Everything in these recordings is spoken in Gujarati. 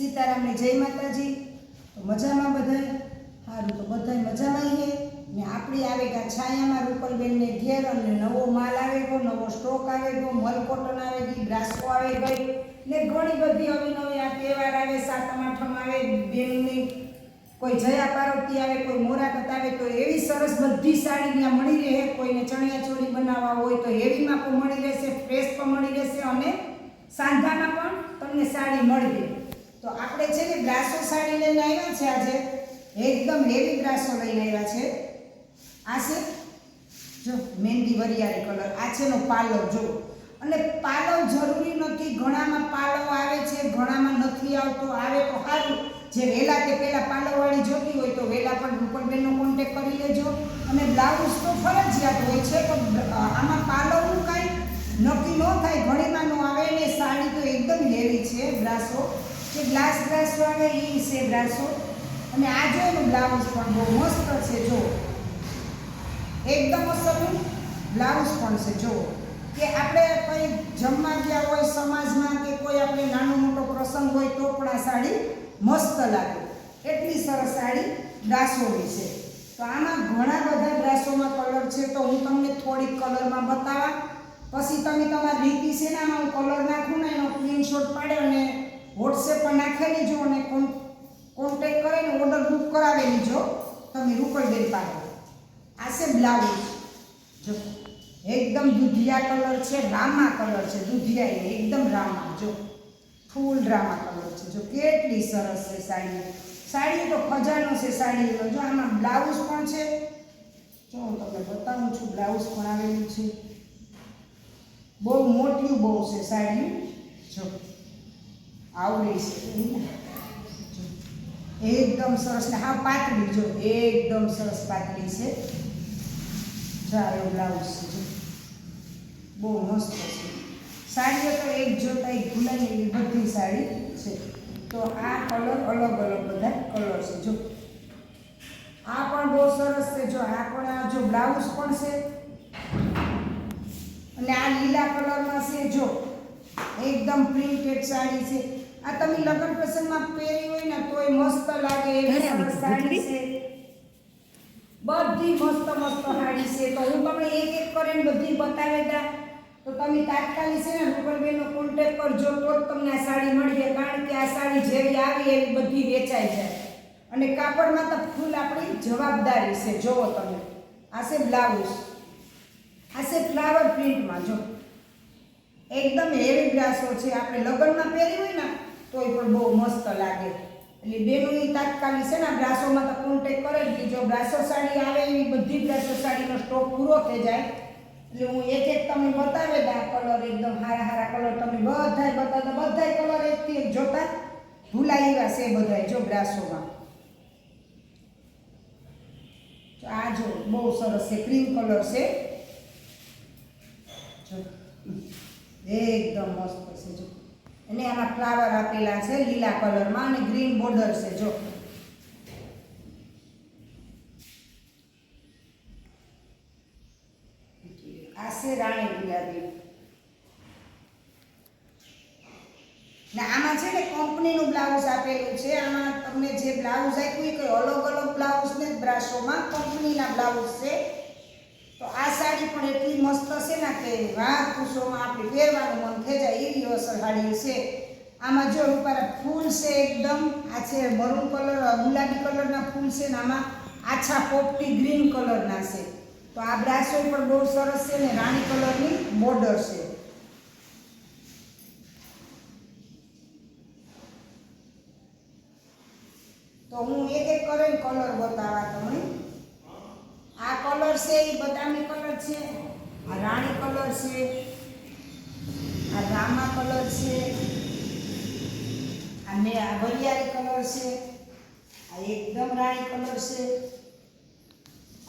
સીતારામને જય માતાજી. તો મજામાં બધાય? સારું તો બધાય મજામાં છે ને આપણી આવે કે છાયામાં રૂપલબેનને ઘેર અને નવો માલ આવે ગયો, નવો સ્ટોક આવે ગયો, મલકોટન આવે ગઈ, બ્રાસ્કો આવે ગઈ. ને ઘણી બધી અવિનવી આ તહેવાર આવે સાતમ આઠમ આવે, બેનની કોઈ જયા પાર્વતી આવે, કોઈ મોરાકત આવે, તો એવી સરસ બધી સાડી ત્યાં મળી રહે. કોઈને ચણિયા ચોળી બનાવવા હોય તો હેવીમાં પણ મળી રહેશે, ફ્રેશ પણ મળી રહેશે અને સાંધામાં પણ તમને સાડી મળી રહે. તો આપણે છે ને બ્રાસો સાડી લઈને આવ્યા છે આજે. એકદમ હેવી બ્રાસો લઈને આવ્યા છે. આ છે, જો, મહેંદી વરિયાળી કલર આ છે એનો પાલવ, જો. અને પાલવ જરૂરી નથી, ઘણામાં પાલવ આવે છે, ઘણામાં નથી આવતો, આવે તો સારું. જે વહેલા તે પહેલાં પાલવવાળી જોતી હોય તો વહેલા પણ રૂપલબેનનો કોન્ટેક કરી લેજો. અને બ્લાઉઝ તો ફરજિયાત હોય છે, પણ આમાં પાલવનું કાંઈ નક્કી ન થાય. ઘણીમાં ન આવે ને સાડી તો એકદમ હેવી છે બ્રાસો જે ગ્લાસ બ્રાસો આવે એ છે બ્રાસો. અને આ જો એનું બ્લાઉઝ પણ બહુ મસ્ત છે, જો. એકદમ અસરનું બ્લાઉઝ પણ છે, જો. કે આપણે કંઈ જમવા ગયા હોય સમાજમાં કે કોઈ આપણે નાનો મોટો પ્રસંગ હોય તો પણ આ સાડી મસ્ત લાગે. એટલી સરસ સાડી બ્રાસોની છે. તો આમાં ઘણા બધા બ્રાસોમાં કલર છે તો હું તમને થોડીક કલરમાં બતાવા. પછી તમે તમારી રીતિ છે ને આમાં હું કલર નાખું ને એનો સ્ક્રીનશોટ પાડ્યો અને વોટ્સએપ પર નાખેલી જો અને કોન્ટેક કરીને ઓર્ડર બુક કરાવી જો તમે રૂપલબેન પાસે. આ છે બ્લાઉઝ જો, એકદમ દૂધિયા કલર છે, રામા કલર છે. દૂધિયા એકદમ રામા. જો ફૂલ રામા કલર છે. જો, કેટલી સરસ છે સાડી. સાડી તો ખજાનો છે સાડીનો જો આમાં બ્લાઉઝ પણ છે. જો, હું તમને બતાવું છું બ્લાઉઝ પણ આવેલું છે. બહુ મોટી બહુ છે સાડી. જો આવડી છે. એકદમ સરસ ને હા, પાતળી જો, એકદમ સરસ પાતળી છે. ચાલો બ્લાઉઝ છે બહુ મસ્ત છે. સાડીઓ તો એક જોતા એક ભૂલાઈ એવી બધી સાડી છે. તો આ કલર અલગ અલગ બધા કલર છે, જો. આ પણ બહુ સરસ છે, જો. આ પણ આ જો બ્લાઉઝ પણ છે. અને આ લીલા કલરમાં છે, જો. એકદમ પ્રિન્ટેડ સાડી છે. આ તમે લગ્ન પ્રસંગમાં પહેરી હોય ને તોય મસ્ત લાગે એવી સાડી છે. બધી મસ્ત મસ્ત સાડી છે. તો હું તમને એક એક કરીને બધી બતાવી દા તો તમે તાત્કાલિક છે ને રૂપલબેનનો કોન્ટેક કરજો તો જ તમને આ સાડી મળી જાય કારણ કે આ સાડી જેવી આવી એવી બધી વેચાઈ જાય. અને કાપડમાં તો ફૂલ આપણી જવાબદારી છે. જોવો તમે. આ છે બ્લાઉઝ. આ છે ફ્લાવર પ્રિન્ટમાં જો. એકદમ હેવી બ્રાસો છે. આપણે લગ્નમાં પહેરી હોય ને મસ્ત લાગે. એટલે બેનું તાત્કાલિક છે ને બ્રાસોમાં તો કોન્ટેક કરે જ જો બ્રાસો સાડી આવે એવી બધી બ્રાસો સાડીનો સ્ટોક પૂરો થઈ જાય. એટલે હું એક એક તમને બતાવે આ કલર એકદમ હારા હારા કલર તમે બધાય બતાવતા, બધાય કલર એકથી એક જોતા. ભૂલાઈ એવા છે બધાય જો બ્રાસોમાં. આ જો બહુ સરસ છે ક્રીમ કલર છે. જો. એકદમ મસ્ત છે જો. અને આમાં ફ્લાવર આપેલા છે લીલા કલરમાં અને ગ્રીન બોર્ડર છે, જો. આ છે રાણી ગુલાબી. આમાં છે ને કંપનીનું બ્લાઉઝ આપેલું છે. આમાં તમને જે બ્લાઉઝ આપ્યું એ કોઈ અલગ અલગ બ્લાઉઝ ને બ્રાશોમાં કંપનીના બ્લાઉઝ છે. તો આ સાડી પણ એટલી મસ્ત છે ને કે વાહ, ખુશોમાં આપણે પહેરવાનું મન થઈ જાય એવી અસર સાડી છે. આમાં જો ઉપર ફૂલ છે એકદમ, આ છે મરૂન કલર, ગુલાબી કલરના ફૂલ છે ને આમાં આછા પોપટી ગ્રીન કલરના છે. તો આ બ્રાસો પણ બહુ સરસ છે ને, રાણી કલરની બોર્ડર છે. તો હું એક એક કરીને કલર બતાવવા તમને. કલર છે એ બદામી કલર છે, આ રાણી કલર છે, આ રામા કલર છે, આ મે, આ વરિયાળી કલર છે, આ એકદમ રાણી કલર છે,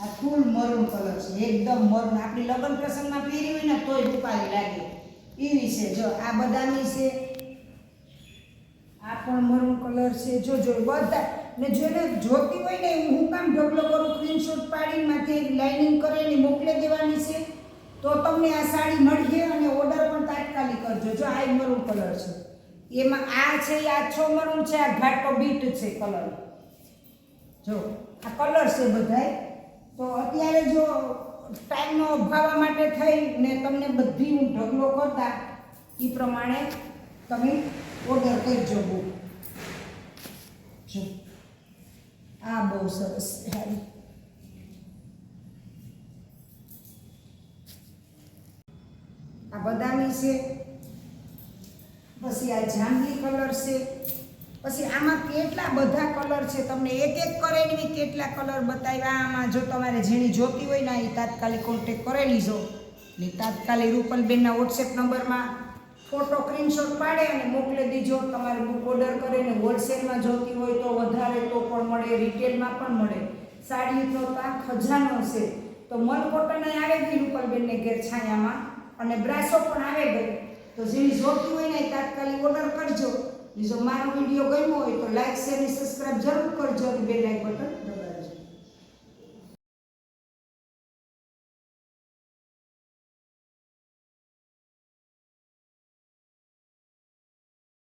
આ ફૂલ મરૂન કલર છે, એકદમ મરૂન. આપણી લગ્ન પ્રસંગમાં પહેરી હોય ને તોય રૂપાળી લાગે. એવી છે, જો આ બદામી છે, આ પણ મરૂન કલર છે. જો જો, બધા ને જોઈને જોતી હોય ને હું કામ ઢગલો કરું સ્ક્રીનશોટ પાડીને લાઇનિંગ કરીને મોકલી દેવાની છે, તો તમને આ સાડી મળીએ અને ઓર્ડર પણ તાત્કાલિક કરજો. જો આ મરૂન કલર છે. એમાં આ છે આ છો મરૂન છે, આ ઘાટો બીટ છે કલર જો, આ કલર છે બધાય. તો અત્યારે જો ટાઈમનો અભાવવા માટે થઈ ને તમને બધી હું ઢગલો કરતા એ પ્રમાણે તમે ઓર્ડર કરજો બહુ. જો, આ બહુ સરસ છે બદામી છે. પછી આ જાંબલી કલર છે. પછી આમાં કેટલા બધા કલર છે તમને એક એક કરેલી કેટલા કલર બતાવ્યા? આમાં જો તમારે જેની જોતી હોય ને એ તાત્કાલિક કોન્ટેક કરી લીજો. એટલે તાત્કાલિક રૂપલબેનના વોટ્સએપ નંબરમાં ફોટો સ્ક્રીનશોટ પાડે અને મોકલી દીજો. તમારે બુક ઓર્ડર કરીને હોલસેલમાં જોતી હોય તો વધારે તો પણ મળે રિટેલમાં પણ મળે. સાડી તો ત્યાં ખજાનો છે. તો મન કોટન આવે ગઈ રૂપલબેનને ઘેર છાયામાં. અને બ્રાસો પણ આવે ગઈ તો જેની જોતી હોય ને તાત્કાલિક ઓર્ડર કરજો. બીજો મારો વીડિયો ગમ્યો હોય તો લાઈક શેર અને સબસ્ક્રાઈબ જરૂર